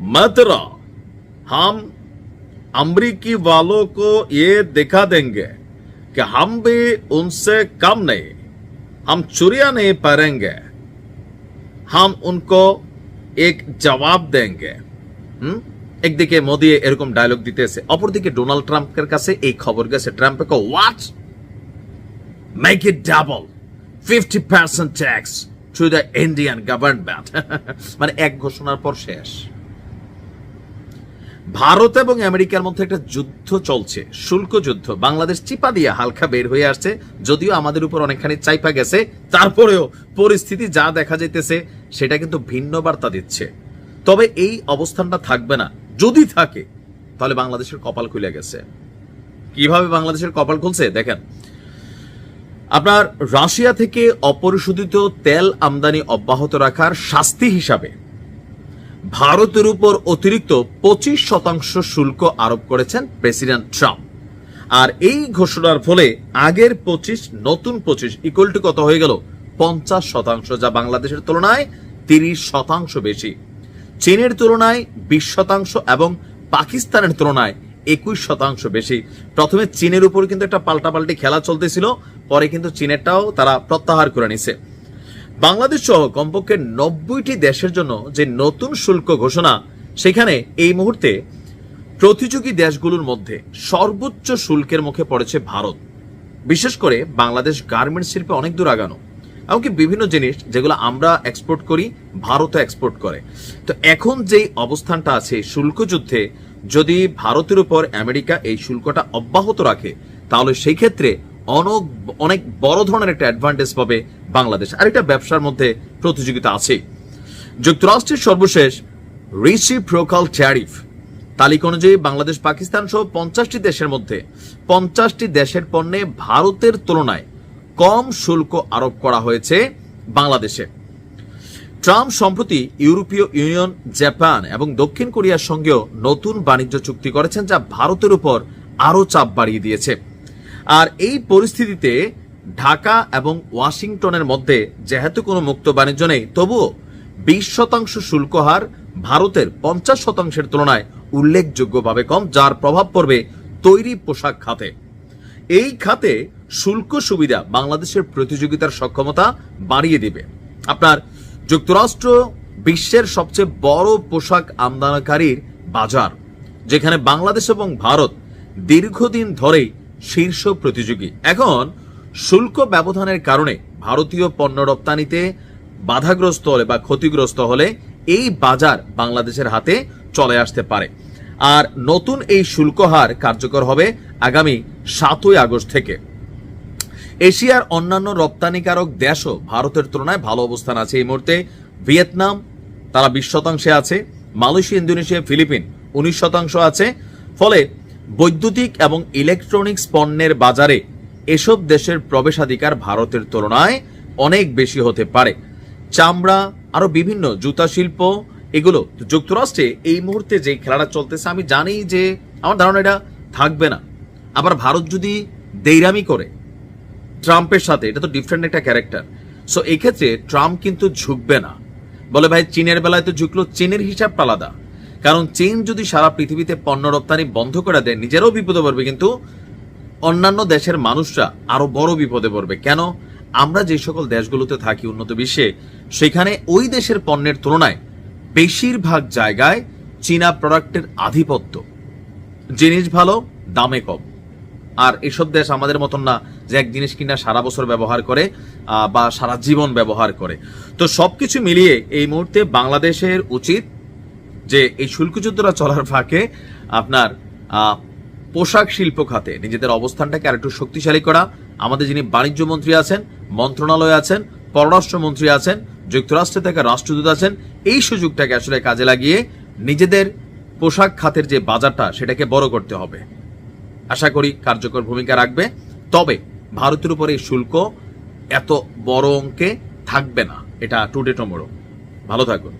मात्र हम अमरीकी वालों को ये दिखा देंगे कि हम भी उनसे कम नहीं, हम चुरिया नहीं पारेंगे हम उनको এক জবাব দেঙ্গে একদিকে মোদি এরকম ডায়লগ দিতেছে অপরদিকে ডোনাল্ড ট্রাম্পের কাছে এই খবর গেছে ট্রাম্পে কো what make it double fifty percent tax to the Indian government মানে এক ঘোষণার পর শেষ ভারত এবং আমেরিকার মধ্যে একটা যুদ্ধ চলছে, শুল্ক যুদ্ধ। বাংলাদেশ চিপা দিয়ে হালকা বের হয়ে আসছে, যদিও আমাদের উপর অনেকখানি চাইপা গেছে, তারপরেও পরিস্থিতি যা দেখা যাইতেছে সেটা কিন্তু ভিন্ন বার্তা দিচ্ছে। তবে এই অবস্থানটা থাকবে না। যদি থাকে, তাহলে বাংলাদেশের কপাল খুলে গেছে। কীভাবে বাংলাদেশের কপাল খুলছে? দেখেন, আপনার রাশিয়া থেকে অপরিশোধিত তেল আমদানি অব্যাহত রাখার শাস্তি হিসাবে ভারতের উপর অতিরিক্ত পঁচিশ শতাংশ শুল্ক আরোপ করেছেন প্রেসিডেন্ট ট্রাম্প। আর এই ঘোষণার ফলে আগের পঁচিশ, নতুন পঁচিশ ইকুয়াল টু কত হয়ে গেল? পঞ্চাশ শতাংশ, যা বাংলাদেশের তুলনায় তিরিশ শতাংশ বেশি। চীনের তুলনায় বিশ শতাংশ এবং পাকিস্তানের তুলনায় একুশ শতাংশ বেশি। প্রথমে চীনের উপর কিন্তু একটা পাল্টাপাল্টি খেলা চলতেছিল, পরে কিন্তু চীনেরটাও তারা প্রত্যাহার করে নিছে। বাংলাদেশ সহ কমপক্ষে নব্বইটি দেশের জন্য যে নতুন শুল্ক ঘোষণা, সেখানে এই মুহূর্তে প্রতিযোগী দেশগুলোর মধ্যে সর্বোচ্চ শুল্কের মুখে পড়েছে ভারত। বিশেষ করে বাংলাদেশ গার্মেন্টস শিল্পে অনেক দূর আগানো, এমনকি বিভিন্ন জিনিস যেগুলো আমরা এক্সপোর্ট করি, ভারতও এক্সপোর্ট করে। তো এখন যেই অবস্থানটা আছে শুল্ক যুদ্ধে, যদি ভারতের উপর আমেরিকা এই শুল্কটা অব্যাহত রাখে, তাহলে সেই ক্ষেত্রে অনেক অনেক বড় ধরনের একটা অ্যাডভান্টেজ পাবে বাংলাদেশ। আর এটা ব্যবসার মধ্যে প্রতিযোগিতা আছে যুক্তরাষ্ট্রের সর্বশেষ রিসিপ্রোকাল ট্যারিফ তালিকা অনুযায়ী বাংলাদেশ, পাকিস্তান সহ পঞ্চাশটি দেশের মধ্যে পঞ্চাশটি দেশের পণ্যে ভারতের তুলনায় কম শুল্ক আরোপ করা হয়েছে বাংলাদেশে। ট্রাম্প সম্প্রতি ইউরোপীয় ইউনিয়ন, জাপান এবং দক্ষিণ কোরিয়ার সঙ্গেও নতুন বাণিজ্য চুক্তি করেছেন যা ভারতের উপর আরও চাপ বাড়িয়ে দিয়েছে। আর এই পরিস্থিতিতে ঢাকা এবং ওয়াশিংটনের মধ্যে যেহেতু কোনো মুক্ত বাণিজ্য নেই, তবুও বিশ শতাংশ শুল্ক হার ভারতের পঞ্চাশ শতাংশের তুলনায় উল্লেখযোগ্যভাবে কম, যার প্রভাব পড়বে তৈরি পোশাক খাতে। এই খাতে শুল্ক সুবিধা বাংলাদেশের প্রতিযোগিতার সক্ষমতা বাড়িয়ে দিবে। আপনার যুক্তরাষ্ট্র বিশ্বের সবচেয়ে বড় পোশাক আমদানিকারীর বাজার, যেখানে বাংলাদেশ এবং ভারত দীর্ঘদিন ধরেই শীর্ষ প্রতিযোগী। এখন শুল্ক ব্যবধানের কারণে ভারতীয় পণ্য রপ্তানিতে বাধাগ্রস্ত হলে বা ক্ষতিগ্রস্ত হলে এই বাজার বাংলাদেশের হাতে চলে আসতে পারে। আর নতুন এই শুল্ক হার কার্যকর হবে আগামী সাতই আগস্ট থেকে। এশিয়ার অন্যান্য রপ্তানিকারক দেশও ভারতের তুলনায় ভালো অবস্থান আছে এই মুহূর্তে। ভিয়েতনাম, তারা বিশ শতাংশে আছে। মালয়েশিয়া, ইন্দোনেশিয়া, ফিলিপিন উনিশ শতাংশ আছে। ফলে বৈদ্যুতিক এবং ইলেকট্রনিক্স পণ্যের বাজারে এসব দেশের প্রবেশাধিকার ভারতের তুলনায় অনেক বেশি হতে পারে। চামড়া, আরও বিভিন্ন জুতা শিল্প, এগুলো যুক্তরাষ্ট্রে এই মুহূর্তে যে খেলাটা চলতেছে, আমি জানি যে আমার ধারণা এটা থাকবে না। আবার ভারত যদি দেইরামি করে, ট্রাম্পের সাথে, এটা তো ডিফারেন্ট একটা ক্যারেক্টার সো এক্ষেত্রে ট্রাম্প কিন্তু ঝুঁকবে না। বলে ভাই, চীনের বেলায় তো ঝুঁকলো, চীনের হিসাব আলাদা। কারণ চীন যদি সারা পৃথিবীতে পণ্য রপ্তানি বন্ধ করে দেয়, নিজেরাও বিপদে পড়বে কিন্তু অন্যান্য দেশের মানুষরা আরও বড় বিপদে পড়বে। কেন? আমরা যে সকল দেশগুলোতে থাকি উন্নত বিশ্বে, সেখানে ওই দেশের পণ্যের তুলনায় বেশিরভাগ জায়গায় চীনা প্রোডাক্টের আধিপত্য। জিনিস ভালো, দামে কম। আর এসব দেশ আমাদের মতন না যে এক জিনিস কিনা সারা বছর ব্যবহার করে বা সারা জীবন ব্যবহার করে। তো সবকিছু মিলিয়ে এই মুহূর্তে বাংলাদেশের উচিত যে এই শুল্ক যুদ্ধটা চলার ফাঁকে আপনার পোশাক শিল্প খাতে। নিজেদের অবস্থানটাকে আরেকটু শক্তিশালী করা। আমাদের যিনি বাণিজ্য মন্ত্রী আছেন, মন্ত্রণালয় আছেন পররাষ্ট্রমন্ত্রী আছেন, যুক্তরাষ্ট্রে থেকে রাষ্ট্রদূত আছেন, এই সুযোগটাকে আসলে কাজে লাগিয়ে নিজেদের পোশাক খাতের যে বাজারটা, সেটাকে বড় করতে হবে। আশা করি কার্যকর ভূমিকা রাখবে। তবে ভারতের উপরে এই শুল্ক এত বড় অঙ্কে থাকবে না। এটা টুডে টমোরো। ভালো থাকুন।